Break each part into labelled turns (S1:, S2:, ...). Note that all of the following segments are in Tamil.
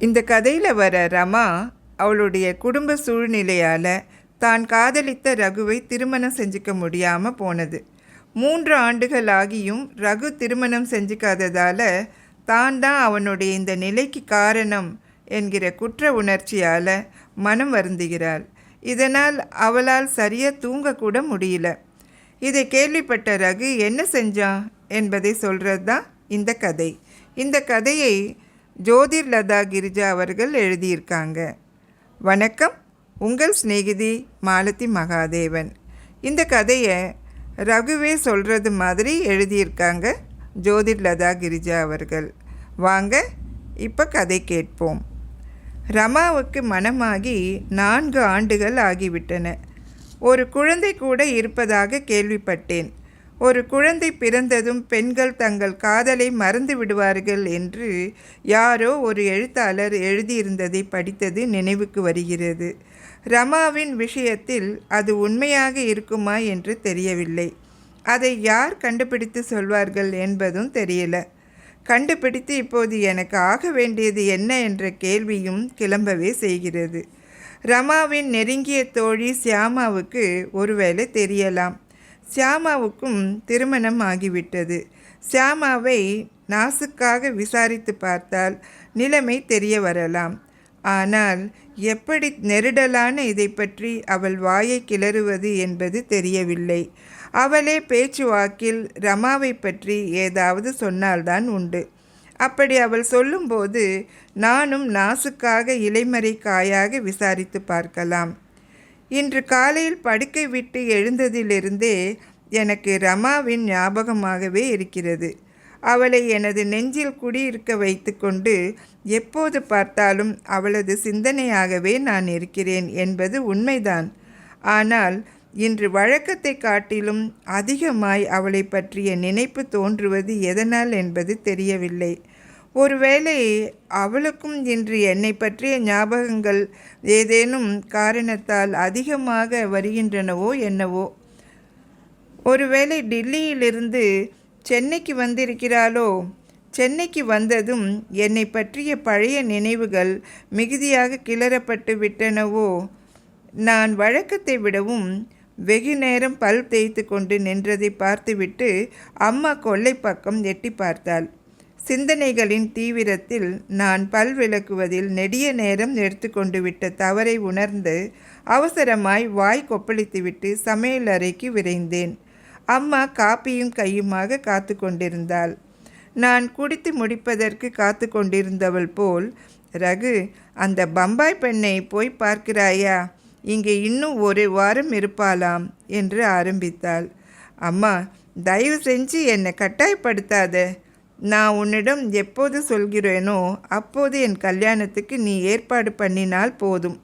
S1: இந்த கதையில் வர ரமா அவளுடைய குடும்ப சூழ்நிலையால் தான் காதலித்த ரகுவை திருமணம் செஞ்சுக்க முடியாமல் போனது. மூன்று ஆண்டுகள் ஆகியும் ரகு திருமணம் செஞ்சுக்காததால் தான் தான் அவனுடைய இந்த நிலைக்கு காரணம் என்கிற குற்ற உணர்ச்சியால் மனம் வருந்துகிறாள். இதனால் அவளால் சரியாக தூங்கக்கூட முடியல. இதை கேள்விப்பட்ட ரகு என்ன செஞ்சான் என்பதை சொல்கிறது தான் இந்த கதை. இந்த கதையை ஜோதிர் லதா கிரிஜா அவர்கள் எழுதியிருக்காங்க. வணக்கம் உங்கள் சிநேகிதி மாலதி மகாதேவன். இந்த கதையை ரகுவே சொல்கிறது மாதிரி எழுதியிருக்காங்க ஜோதிர் லதா கிரிஜா அவர்கள். வாங்க இப்போ கதை கேட்போம். ரமாவுக்கு மனமாகி நான்கு ஆண்டுகள் ஆகிவிட்டன. ஒரு குழந்தை கூட இருப்பதாக கேள்விப்பட்டேன். ஒரு குழந்தை பிறந்ததும் பெண்கள் தங்கள் காதலை மறந்து விடுவார்கள் என்று யாரோ ஒரு எழுத்தாளர் எழுதியிருந்ததை படித்தது நினைவுக்கு வருகிறது. ரமாவின் விஷயத்தில் அது உண்மையாக இருக்குமா என்று தெரியவில்லை. அதை யார் கண்டுபிடித்து சொல்வார்கள் என்பதும் தெரியல. கண்டுபிடித்து இப்போது எனக்கு ஆக வேண்டியது என்ன என்ற கேள்வியும் கிளம்பவே செய்கிறது. ரமாவின் நெருங்கிய தோழி சியாமாவுக்கு ஒருவேளை தெரியலாம். சியாமாவுக்கும் திருமணம் ஆகிவிட்டது. சியாமாவை நாசுக்காக விசாரித்து பார்த்தால் நிலைமை தெரிய வரலாம். ஆனால் எப்படி நெருடலான இதை பற்றி அவள் வாயை கிளறுவது என்பது தெரியவில்லை. அவளே பேச்சுவாக்கில் ரமாவை பற்றி ஏதாவது சொன்னால்தான் உண்டு. அப்படி அவள் சொல்லும்போது நானும் நாசுக்காக இலைமறை காயாக விசாரித்து பார்க்கலாம். இன்று காலையில் படுக்கை விட்டு எழுந்ததிலிருந்தே எனக்கு ரமாவின் ஞாபகமாகவே இருக்கிறது. அவளை எனது நெஞ்சில் குடியிருக்க வைத்துக்கொண்டு எப்போது பார்த்தாலும் அவளது சிந்தனையாகவே நான் இருக்கிறேன் என்பது உண்மைதான். ஆனால் இன்று வழக்கத்தை காட்டிலும் அதிகமாய் அவளை பற்றிய நினைப்பு தோன்றுவது எதனால் என்பது தெரியவில்லை. ஒருவேளை அவளுக்கும் இன்று என்னை பற்றிய ஞாபகங்கள் ஏதேனும் காரணத்தால் அதிகமாக வருகின்றனவோ என்னவோ? ஒருவேளை டில்லியிலிருந்து சென்னைக்கு வந்திருக்கிறாளோ? சென்னைக்கு வந்ததும் என்னை பற்றிய பழைய நினைவுகள் மிகுதியாக கிளறப்பட்டு விட்டனவோ? நான் வழக்கத்தை விடவும் வெகு நேரம் பல் தேய்த்து கொண்டு நின்றதை பார்த்துவிட்டு அம்மா கொல்லை பக்கம் எட்டி பார்த்தாள். சிந்தனைகளின் தீவிரத்தில் நான் பல் விளக்குவதில் நெடிய நேரம் எடுத்துக்கொண்டு விட்ட தவறை உணர்ந்து அவசரமாய் வாய் கொப்பளித்துவிட்டு சமையல் அறைக்கு விரைந்தேன். அம்மா காப்பியும் கையுமாக காத்து கொண்டிருந்தாள். நான் குடித்து முடிப்பதற்கு காத்து கொண்டிருந்தவள் போல் ரகு அந்த பம்பாய் பெண்ணை போய் பார்க்கிறாயா? இங்கே இன்னும் ஒரு வாரம் இருப்பாளாம் என்று ஆரம்பித்தாள். அம்மா தயவு செஞ்சு என்னை கட்டாயப்படுத்தாத. நான் உன்னிடம் எப்போது சொல்கிறேனோ அப்போது என் கல்யாணத்துக்கு நீ ஏற்பாடு பண்ணினால் போதும்.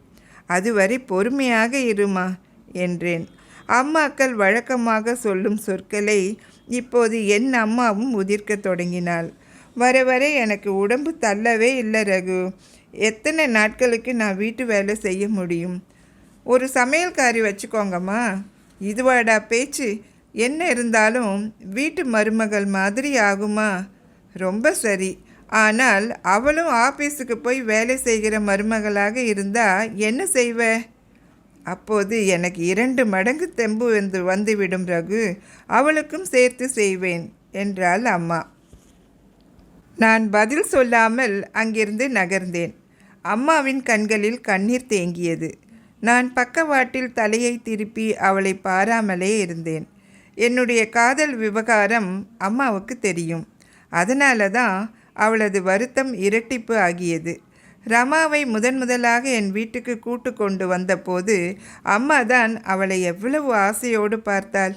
S1: அதுவரை பொறுமையாக இருமா? என்றேன். அம்மாக்கள் வழக்கமாக சொல்லும் சொற்களை இப்போது என் அம்மாவும் உதிர்க்க தொடங்கினாள். வர வர எனக்கு உடம்பு தள்ளவே இல்லை ரகு. எத்தனை நாட்களுக்கு நான் வீட்டு வேலை செய்ய முடியும்? ஒரு சமையல்காரி வச்சுக்கோங்கம்மா. இதுவாடா பேச்சு. என்ன இருந்தாலும் வீட்டு மருமகள் மாதிரி ஆகுமா? ரொம்ப சரி. ஆனால் அவளும் ஆஃபீஸுக்கு போய் வேலை செய்கிற மருமகளாக இருந்தால் என்ன செய்வ? அப்போது எனக்கு இரண்டு மடங்கு தெம்பு வந்து வந்துவிடும் ரகு. அவளுக்கும் சேர்த்து செய்வேன் என்றாள் அம்மா. நான் பதில் சொல்லாமல் அங்கிருந்து நகர்ந்தேன். அம்மாவின் கண்களில் கண்ணீர் தேங்கியது. நான் பக்கவாட்டில் தலையை திருப்பி அவளை பாராமலே இருந்தேன். என்னுடைய காதல் விவகாரம் அம்மாவுக்கு தெரியும். அதனால தான் அவளது வருத்தம் இரட்டிப்பு ஆகியது. ரமாவை முதன் முதலாக என் வீட்டுக்கு கூட்டு கொண்டு வந்தபோது அம்மா தான் அவளை எவ்வளவு ஆசையோடு பார்த்தாள்.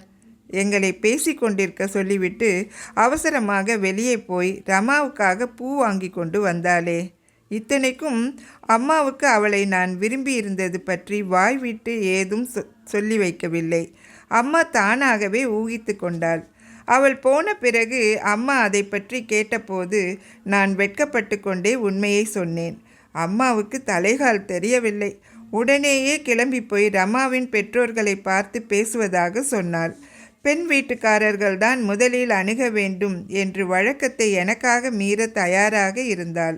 S1: எங்களை பேசி கொண்டிருக்க சொல்லிவிட்டு அவசரமாக வெளியே போய் ரமாவுக்காக பூ வாங்கி கொண்டு வந்தாளே. இத்தனைக்கும் அம்மாவுக்கு அவளை நான் விரும்பி இருந்தது பற்றி வாய் விட்டு ஏதும் சொல்லி வைக்கவில்லை. அம்மா தானாகவே ஊகித்து கொண்டாள். அவள் போன பிறகு அம்மா அதை பற்றி கேட்டபோது நான் வெட்கப்பட்டு கொண்டே உண்மையை சொன்னேன். அம்மாவுக்கு தலைகால் தெரியவில்லை. உடனேயே கிளம்பி போய் ரமாவின் பெற்றோர்களை பார்த்து பேசுவதாக சொன்னாள். பெண் வீட்டுக்காரர்கள்தான் முதலில் அணுக வேண்டும் என்று வழக்கத்தை எனக்காக மீற தயாராக இருந்தாள்.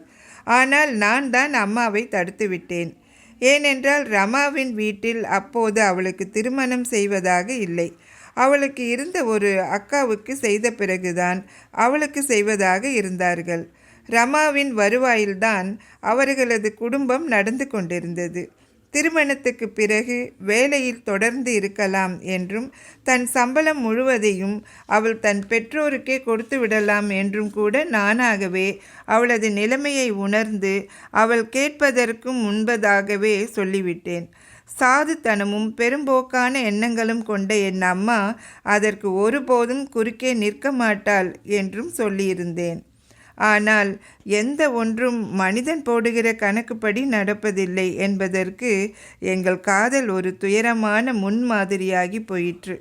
S1: ஆனால் நான் தான் அம்மாவை தடுத்துவிட்டேன் ஏனென்றால் ரமாவின் வீட்டில் அப்போது அவளுக்கு திருமணம் செய்வதாக இல்லை. அவளுக்கு இருந்த ஒரு அக்காவுக்கு செய்த பிறகுதான் அவளுக்கு செய்வதாக இருந்தார்கள். ரமாவின் வருவாயில்தான் அவர்களது குடும்பம் நடந்து கொண்டிருந்தது. திருமணத்துக்கு பிறகு வேலையில் தொடர்ந்து இருக்கலாம் என்றும் தன் சம்பளம் முழுவதையும் அவள் தன் பெற்றோருக்கே கொடுத்து விடலாம் என்றும் கூட நானாகவே அவளது நிலைமையை உணர்ந்து அவள் கேட்பதற்கும் முன்பதாகவே சொல்லிவிட்டேன். சாதுத்தனமும் பெரும்போக்கான எண்ணங்களும் கொண்ட என் அம்மா அதற்கு ஒருபோதும் குறுக்கே நிற்க மாட்டாள் என்றும் சொல்லியிருந்தேன். ஆனால் எந்த ஒன்றும் மனிதன் போடுகிற கணக்குப்படி நடப்பதில்லை என்பதற்கு எங்கள் காதல் ஒரு துயரமான முன்மாதிரியாகி போயிற்று.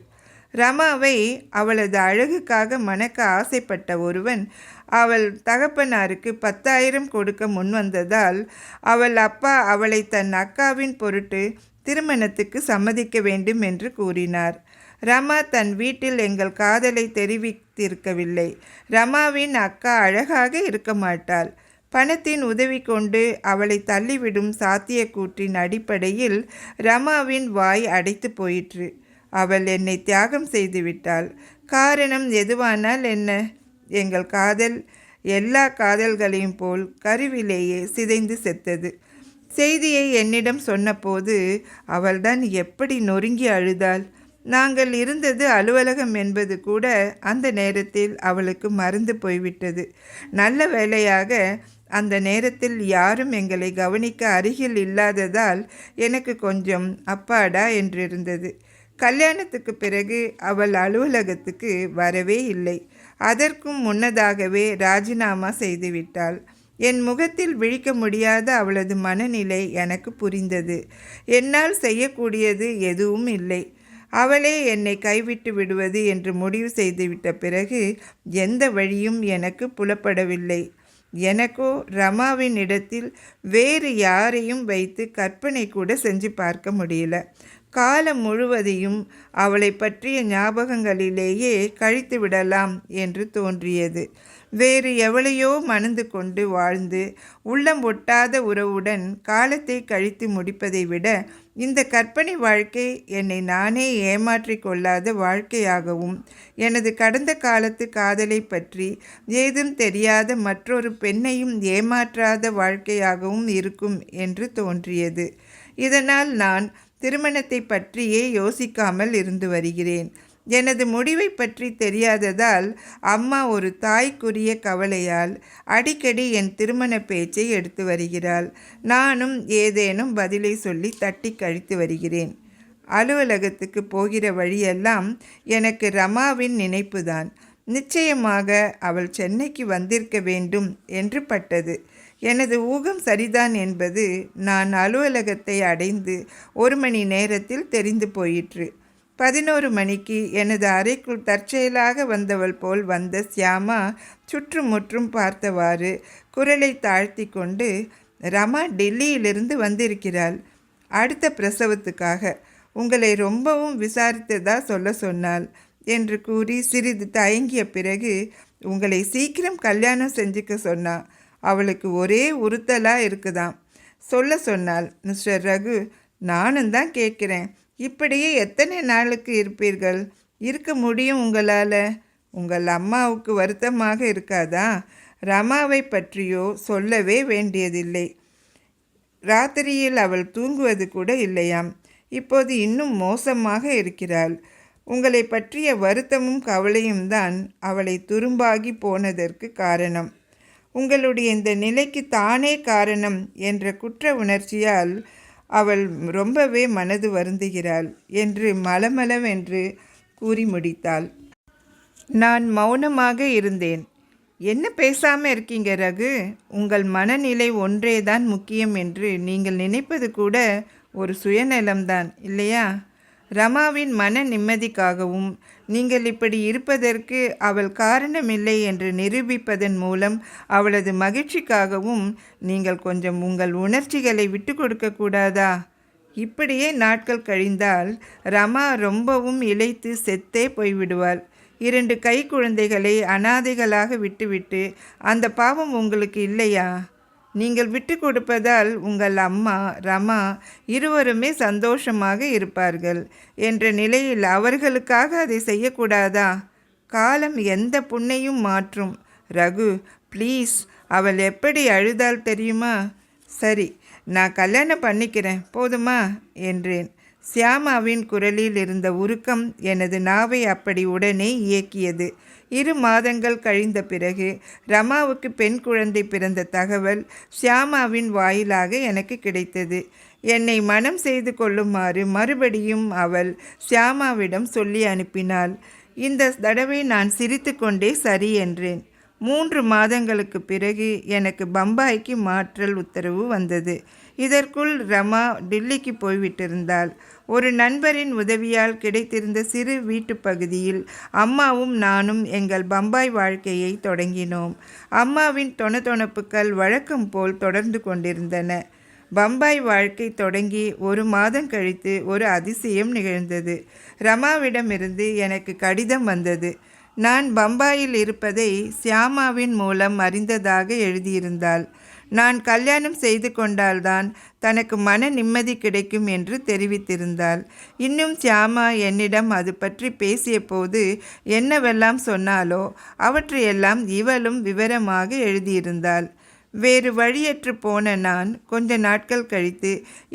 S1: ரமாவை அவளது அழகுக்காக மணக்க ஆசைப்பட்ட ஒருவன் அவள் தகப்பனாருக்கு பத்தாயிரம் கொடுக்க முன்வந்ததால் அவள் அப்பா அவளை தன் அக்காவின் பொருட்டு திருமணத்துக்கு சம்மதிக்க வேண்டும் என்று கூறினார். ரமா தன் வீட்டில் எங்கள் காதலை தெரிவித்திருக்கவில்லை. ரமாவின் அக்கா அழகாக இருக்க மாட்டாள். பணத்தின் உதவி கொண்டு அவளை தள்ளிவிடும் சாத்தியக்கூற்றின் அடிப்படையில் ரமாவின் வாய் அடைத்து போயிற்று. அவள் என்னை தியாகம் செய்துவிட்டாள் காரணம் எதுவானால் என்ன? எங்கள் காதல் எல்லா காதல்களையும் போல் கருவிலேயே சிதைந்து செத்தது. செய்தியை என்னிடம் சொன்னபோது அவள்தான் எப்படி நொறுங்கி அழுதாள்? நாங்கள் இருந்தது அலுவலகம் என்பது கூட அந்த நேரத்தில் அவளுக்கு மறந்து போய்விட்டது. நல்ல வேளையாக அந்த நேரத்தில் யாரும் எங்களை கவனிக்க அருகில் இல்லாததால் எனக்கு கொஞ்சம் அப்பாடா என்றிருந்தது. கல்யாணத்துக்கு பிறகு அவள் அலுவலகத்துக்கு வரவே இல்லை. அதற்கும் முன்னதாகவே ராஜினாமா செய்துவிட்டாள். என் முகத்தில் விழிக்க முடியாத அவளது மனநிலை எனக்கு புரிந்தது. என்னால் செய்யக்கூடியது எதுவும் இல்லை. அவளே என்னை கைவிட்டு விடுவது என்று முடிவு செய்துவிட்ட பிறகு எந்த வழியும் எனக்கு புலப்படவில்லை. எனக்கோ ரமாவின் இடத்தில் வேறு யாரையும் வைத்து கற்பனை கூட செஞ்சு பார்க்க முடியல. காலம் முழுவதையும் அவளை பற்றிய ஞாபகங்களிலேயே கழித்து விடலாம் என்று தோன்றியது. வேறு எவளையோ மணந்து கொண்டு வாழ்ந்து உள்ளம் ஒட்டாத உறவுடன் காலத்தை கழித்து முடிப்பதை விட இந்த கற்பனை வாழ்க்கை என்னை நானே ஏமாற்றி கொள்ளாத வாழ்க்கையாகவும் எனது கடந்த காலத்து காதலை பற்றி ஏதும் தெரியாத மற்றொரு பெண்ணையும் ஏமாற்றாத வாழ்க்கையாகவும் இருக்கும் என்று தோன்றியது. இதனால் நான் திருமணத்தை பற்றியே யோசிக்காமல் இருந்து வருகிறேன். எனது முடிவை பற்றி தெரியாததால் அம்மா ஒரு தாய்க்குரிய கவலையால் அடிக்கடி என் திருமண பேச்சை எடுத்து வருகிறாள். நானும் ஏதேனும் பதிலை சொல்லி தட்டி கழித்து வருகிறேன். அலுவலகத்துக்கு போகிற வழியெல்லாம் எனக்கு ரமாவின் நினைப்புதான். நிச்சயமாக அவள் சென்னைக்கு வந்திருக்க வேண்டும் என்று பட்டது. எனது ஊகம் சரிதான் என்பது நான் அலுவலகத்தை அடைந்து ஒரு மணி நேரத்தில் தெரிந்து போயிற்று. பதினோரு மணிக்கு எனது அறைக்குள் தற்செயலாக வந்தவள் போல் வந்த சியாமா சுற்றுமுற்றும் பார்த்தவாறு குரலை தாழ்த்தி கொண்டு ரமா டெல்லியிலிருந்து வந்திருக்கிறாள். அடுத்த பிரசவத்துக்காக. உங்களை ரொம்பவும் விசாரித்ததா சொல்ல சொன்னாள் என்று கூறி சிறிது தயங்கிய பிறகு உங்களை சீக்கிரம் கல்யாணம் செஞ்சுக்க சொன்னான். அவளுக்கு ஒரே உறுத்தலாக இருக்குதாம். சொல்ல சொன்னாள் மிஸ்டர் ரகு நானும் தான் கேட்குறேன். இப்படியே எத்தனை நாளுக்கு இருப்பீர்கள்? இருக்க முடியும் உங்களால். உங்கள் அம்மாவுக்கு வருத்தமாக இருக்காதா? ரமாவை பற்றியோ சொல்லவே வேண்டியதில்லை. ராத்திரியில் அவள் தூங்குவது கூட இல்லையாம். இப்போது இன்னும் மோசமாக இருக்கிறாள். உங்களை பற்றிய வருத்தமும் கவலையும் தான் அவளை துரும்பாகி போனதற்கு காரணம். உங்களுடைய இந்த நிலைக்கு தானே காரணம் என்ற குற்ற உணர்ச்சியால் அவள் ரொம்பவே மனது வருந்துகிறாள் என்று மலமளவென்று கூறி முடித்தாள். நான் மௌனமாக இருந்தேன். என்ன பேசாமல் இருக்கீங்க ரகு? உங்கள் மனநிலை ஒன்றேதான் முக்கியம் என்று நீங்கள் நினைப்பது கூட ஒரு சுயநலம்தான் இல்லையா? ரமாவின் மன நிம்மதிக்காகவும் நீங்கள் இப்படி இருப்பதற்கு அவள் காரணமில்லை என்று நிரூபிப்பதன் மூலம் அவளது மகிழ்ச்சிக்காகவும் நீங்கள் கொஞ்சம் உங்கள் உணர்ச்சிகளை விட்டு கொடுக்கக்கூடாதா இப்படியே நாட்கள் கழிந்தால் ரமா ரொம்பவும் இழைத்து செத்தே போய்விடுவாள். இரண்டு கை குழந்தைகளை அனாதைகளாக விட்டுவிட்டு அந்த பாவம் உங்களுக்கு இல்லையா? நீங்கள் விட்டு கொடுப்பதால் உங்கள் அம்மா ரமா இருவருமே சந்தோஷமாக இருப்பார்கள் என்ற நிலையில் அவர்களுக்காக அதை செய்யக்கூடாதா? காலம் எந்த புண்ணையும் மாற்றும். ரகு ப்ளீஸ் அவள் எப்படி அழுதால் தெரியுமா? சரி நான் கல்யாணம் பண்ணிக்கிறேன் போதுமா? என்றேன். சியாமாவின் குரலில் இருந்த உருக்கம் எனது நாவை அப்படி உடனே இயக்கியது. இரு மாதங்கள் கழிந்த பிறகு ரமாவுக்கு பெண் குழந்தை பிறந்த தகவல் ஷியாமாவின் வாயிலாக எனக்கு கிடைத்தது. என்னை மனம் செய்து கொள்ளுமாறு மறுபடியும் அவள் ஷியாமாவிடம் சொல்லி அனுப்பினாள். இந்த தடவை நான் சிரித்துக்கொண்டே சரி என்றேன். மூன்று மாதங்களுக்கு பிறகு எனக்கு பம்பாய்க்கு மாற்றல் உத்தரவு வந்தது. இதற்குள் ரமா டில்லிக்கு போய்விட்டிருந்தாள். ஒரு நண்பரின் உதவியால் கிடைத்திருந்த சிறு வீட்டு பகுதியில் அம்மாவும் நானும் எங்கள் பம்பாய் வாழ்க்கையை தொடங்கினோம். அம்மாவின் தொணத்தொணப்புக்கள் வழக்கம் போல் தொடர்ந்து கொண்டிருந்தன. பம்பாய் வாழ்க்கை தொடங்கி ஒரு மாதம் கழித்து ஒரு அதிசயம் நிகழ்ந்தது. ரமாவிடமிருந்து எனக்கு கடிதம் வந்தது. நான் பம்பாயில் இருப்பதை சியாமாவின் மூலம் அறிந்ததாக எழுதியிருந்தாள். நான் கல்யாணம் செய்து கொண்டால்தான் தனக்கு மன நிம்மதி கிடைக்கும் என்று தெரிவித்திருந்தாள். இன்னும் சியாமா என்னிடம் அது பற்றி பேசிய போது என்னவெல்லாம் சொன்னாலோ அவற்றையெல்லாம் இவளும் விவரமாக எழுதியிருந்தாள். வேறு வழியற்று போன நான் கொஞ்ச நாட்கள் கழித்து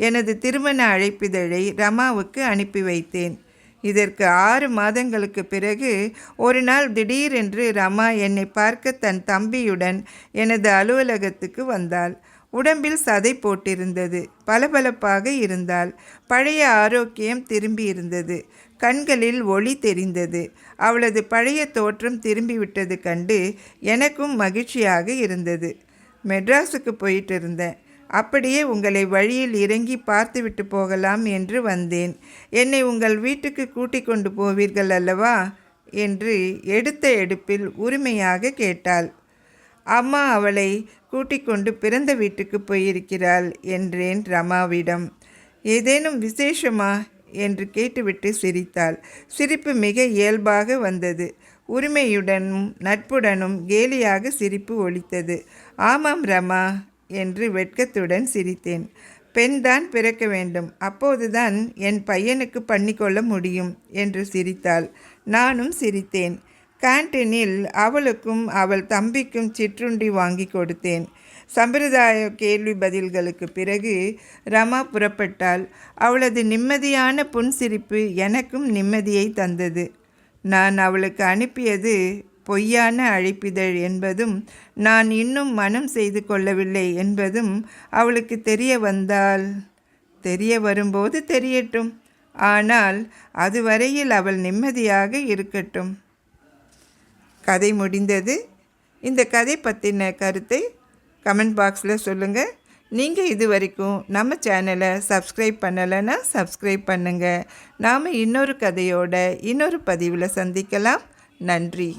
S1: எனது திருமண அழைப்பிதழை ரமாவுக்கு அனுப்பி வைத்தேன். இதற்கு ஆறு மாதங்களுக்கு பிறகு ஒரு நாள் திடீரென்று ரமா என்னை பார்க்க தன் தம்பியுடன் எனது அலுவலகத்துக்கு வந்தாள். உடம்பில் சதை போட்டிருந்தது. பளபளப்பாக இருந்தால் பழைய ஆரோக்கியம் திரும்பி இருந்தது கண்களில் ஒளி தெரிந்தது. அவளது பழைய தோற்றம் திரும்பிவிட்டது கண்டு எனக்கும் மகிழ்ச்சியாக இருந்தது. மெட்ராஸுக்கு போயிட்டு இருந்தேன். அப்படியே உங்களை வழியில் இறங்கி பார்த்துவிட்டு போகலாம் என்று வந்தேன். என்னை உங்கள் வீட்டுக்கு கூட்டிக் கொண்டு போவீர்கள் அல்லவா? என்று எடுத்த எடுப்பில் உரிமையாக கேட்டாள். அம்மா அவளை கூட்டிக் கொண்டு பிறந்த வீட்டுக்கு போயிருக்கிறாள் என்றேன் ரமாவிடம். ஏதேனும் விசேஷமா? என்று கேட்டுவிட்டு சிரித்தாள். சிரிப்பு மிக இயல்பாக வந்தது. உரிமையுடனும் நட்புடனும் கேலியாக சிரிப்பு ஒலித்தது. ஆமாம் ரமா என்று வெட்கத்துடன் சிரித்தேன். பெண்தான் பிறக்க வேண்டும். அப்போதுதான் என் பையனுக்கு பண்ணிக்கொள்ள முடியும் என்று சிரித்தாள். நானும் சிரித்தேன். கேன்டீனில் அவளுக்கும் அவள் தம்பிக்கும் சிற்றுண்டி வாங்கி கொடுத்தேன். சம்பிரதாய கேள்வி பதில்களுக்கு பிறகு ரமா புறப்பட்டால் அவளது நிம்மதியான புன்சிரிப்பு எனக்கும் நிம்மதியை தந்தது. நான் அவளுக்கு அனுப்பியது பொய்யான அழைப்பிதழ் என்பதும் நான் இன்னும் மனம் செய்து கொள்ளவில்லை என்பதும் அவளுக்கு தெரிய வந்தால் தெரிய வரும்போது தெரியட்டும். ஆனால் அதுவரையில் அவள் நிம்மதியாக இருக்கட்டும். கதை முடிந்தது. இந்த கதை பற்றின கருத்தை கமெண்ட் பாக்ஸில் சொல்லுங்கள் நீங்கள் இது வரைக்கும் நம்ம சேனலை சப்ஸ்கிரைப் பண்ணலைன்னா சப்ஸ்கிரைப் பண்ணுங்கள் நாம் இன்னொரு கதையோட இன்னொரு பதிவில் சந்திக்கலாம். நன்றி.